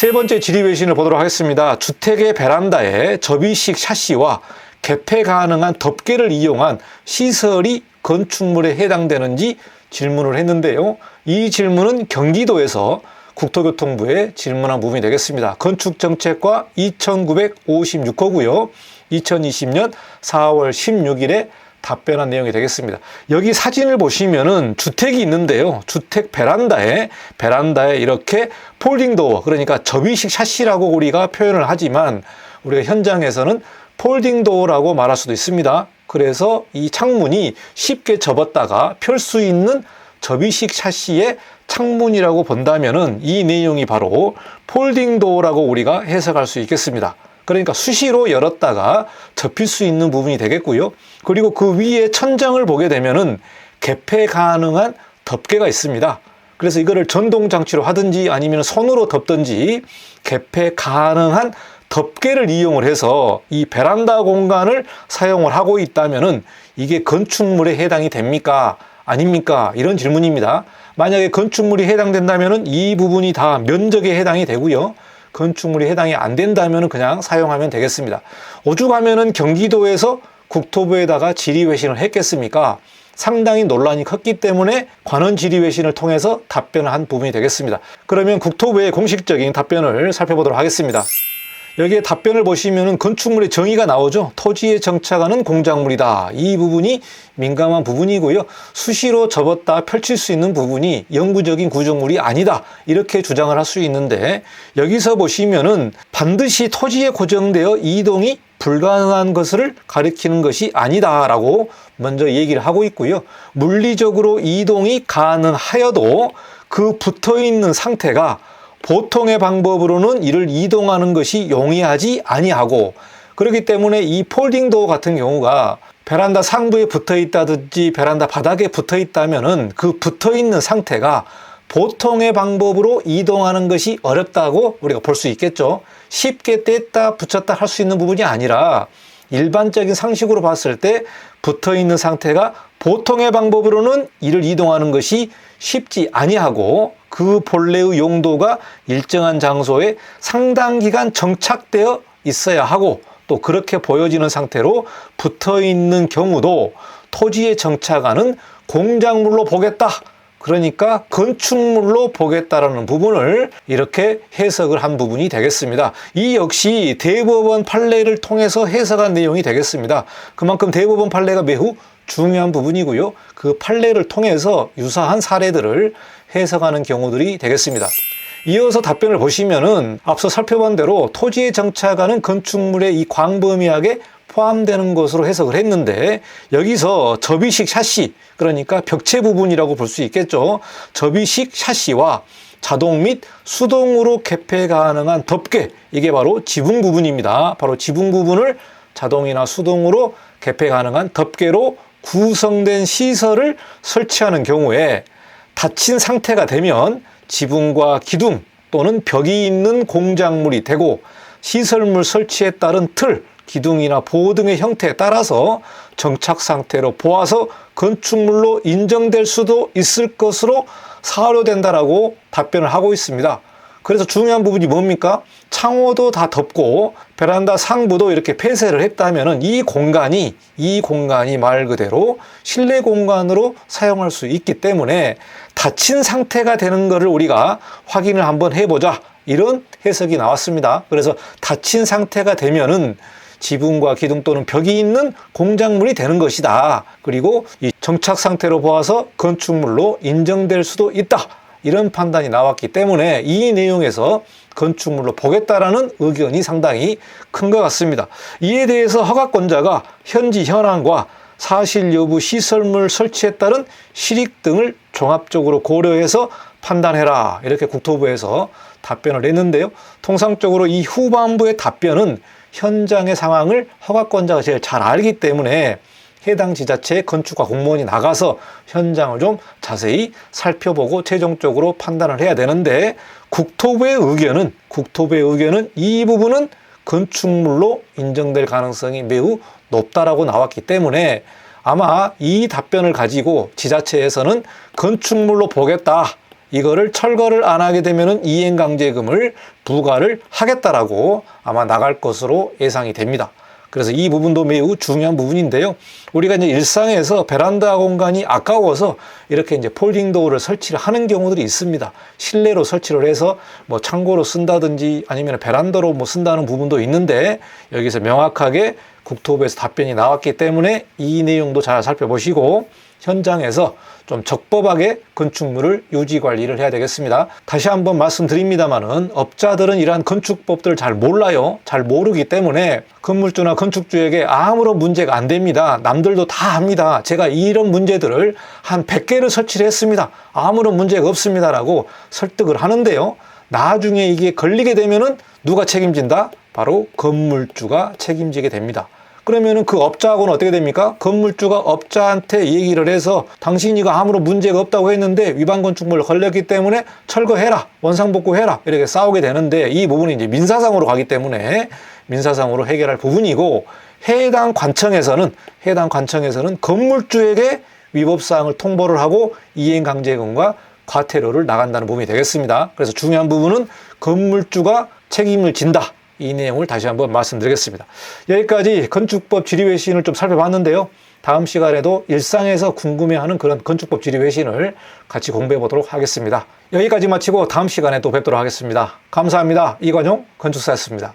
세 번째 질의 외신을 보도록 하겠습니다. 주택의 베란다에 접이식 샤시와 개폐 가능한 덮개를 이용한 시설이 건축물에 해당되는지 질문을 했는데요. 이 질문은 경기도에서 국토교통부에 질문한 부분이 되겠습니다. 건축정책과 2956호고요. 2020년 4월 16일에 답변한 내용이 되겠습니다. 여기 사진을 보시면은 주택이 있는데요. 주택 베란다에 베란다에 이렇게 폴딩 도어 그러니까 접이식 샤시라고 우리가 표현을 하지만 우리가 현장에서는 폴딩 도어라고 말할 수도 있습니다. 그래서 이 창문이 쉽게 접었다가 펼 수 있는 접이식 샤시의 창문이라고 본다면은 이 내용이 바로 폴딩 도어라고 우리가 해석할 수 있겠습니다. 그러니까 수시로 열었다가 접힐 수 있는 부분이 되겠고요. 그리고 그 위에 천장을 보게 되면은 개폐 가능한 덮개가 있습니다. 그래서 이거를 전동 장치로 하든지 아니면 손으로 덮든지 개폐 가능한 덮개를 이용을 해서 이 베란다 공간을 사용을 하고 있다면은 이게 건축물에 해당이 됩니까? 아닙니까? 이런 질문입니다. 만약에 건축물이 해당된다면은 이 부분이 다 면적에 해당이 되고요. 건축물이 해당이 안 된다면 그냥 사용하면 되겠습니다. 오죽하면은 경기도에서 국토부에다가 질의회신을 했겠습니까? 상당히 논란이 컸기 때문에 관원 질의회신을 통해서 답변을 한 부분이 되겠습니다. 그러면 국토부의 공식적인 답변을 살펴보도록 하겠습니다. 여기에 답변을 보시면은 건축물의 정의가 나오죠. 토지에 정착하는 공작물이다. 이 부분이 민감한 부분이고요. 수시로 접었다 펼칠 수 있는 부분이 영구적인 구조물이 아니다. 이렇게 주장을 할 수 있는데 여기서 보시면은 반드시 토지에 고정되어 이동이 불가능한 것을 가리키는 것이 아니다라고 먼저 얘기를 하고 있고요. 물리적으로 이동이 가능하여도 그 붙어 있는 상태가 보통의 방법으로는 이를 이동하는 것이 용이하지 아니하고 그렇기 때문에 이 폴딩 도어 같은 경우가 베란다 상부에 붙어 있다든지 베란다 바닥에 붙어 있다면은 그 붙어 있는 상태가 보통의 방법으로 이동하는 것이 어렵다고 우리가 볼 수 있겠죠. 쉽게 뗐다 붙였다 할 수 있는 부분이 아니라 일반적인 상식으로 봤을 때 붙어 있는 상태가 보통의 방법으로는 이를 이동하는 것이 쉽지 아니하고 그 본래의 용도가 일정한 장소에 상당 기간 정착되어 있어야 하고 또 그렇게 보여지는 상태로 붙어 있는 경우도 토지에 정착하는 공작물로 보겠다. 그러니까 건축물로 보겠다라는 부분을 이렇게 해석을 한 부분이 되겠습니다. 이 역시 대법원 판례를 통해서 해석한 내용이 되겠습니다. 그만큼 대법원 판례가 매우 중요한 부분이고요. 그 판례를 통해서 유사한 사례들을 해석하는 경우들이 되겠습니다. 이어서 답변을 보시면은 앞서 살펴본 대로 토지에 정착하는 건축물의 이 광범위하게 포함되는 것으로 해석을 했는데 여기서 접이식 샤시 그러니까 벽체 부분이라고 볼 수 있겠죠. 접이식 샤시와 자동 및 수동으로 개폐 가능한 덮개 이게 바로 지붕 부분입니다. 바로 지붕 부분을 자동이나 수동으로 개폐 가능한 덮개로 구성된 시설을 설치하는 경우에 닫힌 상태가 되면 지붕과 기둥 또는 벽이 있는 공작물이 되고 시설물 설치에 따른 틀, 기둥이나 보호 등의 형태에 따라서 정착 상태로 보아서 건축물로 인정될 수도 있을 것으로 사료된다라고 답변을 하고 있습니다. 그래서 중요한 부분이 뭡니까? 창호도 다 덮고 베란다 상부도 이렇게 폐쇄를 했다면 이 공간이 이 공간이 말 그대로 실내 공간으로 사용할 수 있기 때문에 닫힌 상태가 되는 것을 우리가 확인을 한번 해보자 이런 해석이 나왔습니다. 그래서 닫힌 상태가 되면은 지붕과 기둥 또는 벽이 있는 공작물이 되는 것이다. 그리고 이 정착 상태로 보아서 건축물로 인정될 수도 있다. 이런 판단이 나왔기 때문에 이 내용에서 건축물로 보겠다라는 의견이 상당히 큰 것 같습니다. 이에 대해서 허가권자가 현지 현황과 사실 여부 시설물 설치에 따른 실익 등을 종합적으로 고려해서 판단해라. 이렇게 국토부에서 답변을 냈는데요. 통상적으로 이 후반부의 답변은 현장의 상황을 허가권자가 제일 잘 알기 때문에 해당 지자체 건축가 공무원이 나가서 현장을 좀 자세히 살펴보고 최종적으로 판단을 해야 되는데 국토부의 의견은 국토부의 의견은 이 부분은 건축물로 인정될 가능성이 매우 높다라고 나왔기 때문에 아마 이 답변을 가지고 지자체에서는 건축물로 보겠다 이거를 철거를 안 하게 되면은 이행강제금을 부과를 하겠다라고 아마 나갈 것으로 예상이 됩니다. 그래서 이 부분도 매우 중요한 부분인데요. 우리가 이제 일상에서 베란다 공간이 아까워서 이렇게 이제 폴딩 도어를 설치를 하는 경우들이 있습니다. 실내로 설치를 해서 뭐 창고로 쓴다든지 아니면 베란다로 뭐 쓴다는 부분도 있는데 여기서 명확하게 국토부에서 답변이 나왔기 때문에 이 내용도 잘 살펴보시고 현장에서 좀 적법하게 건축물을 유지 관리를 해야 되겠습니다. 다시 한번 말씀드립니다만은 업자들은 이러한 건축법들을 잘 몰라요. 잘 모르기 때문에 건물주나 건축주에게 아무런 문제가 안 됩니다. 남들도 다 합니다. 제가 이런 문제들을 한 100개를 설치를 했습니다. 아무런 문제가 없습니다라고 설득을 하는데요. 나중에 이게 걸리게 되면은 누가 책임진다? 바로 건물주가 책임지게 됩니다. 그러면은 그 업자하고는 어떻게 됩니까? 건물주가 업자한테 얘기를 해서 당신이가 아무런 문제가 없다고 했는데 위반 건축물을 걸렸기 때문에 철거해라, 원상복구해라 이렇게 싸우게 되는데 이 부분이 이제 민사상으로 가기 때문에 민사상으로 해결할 부분이고 해당 관청에서는 해당 관청에서는 건물주에게 위법 사항을 통보를 하고 이행 강제금과 과태료를 나간다는 부분이 되겠습니다. 그래서 중요한 부분은 건물주가 책임을 진다. 이 내용을 다시 한번 말씀드리겠습니다. 여기까지 건축법 지리외신을 좀 살펴봤는데요. 다음 시간에도 일상에서 궁금해하는 그런 건축법 지리외신을 같이 공부해 보도록 하겠습니다. 여기까지 마치고 다음 시간에 또 뵙도록 하겠습니다. 감사합니다. 이관용 건축사였습니다.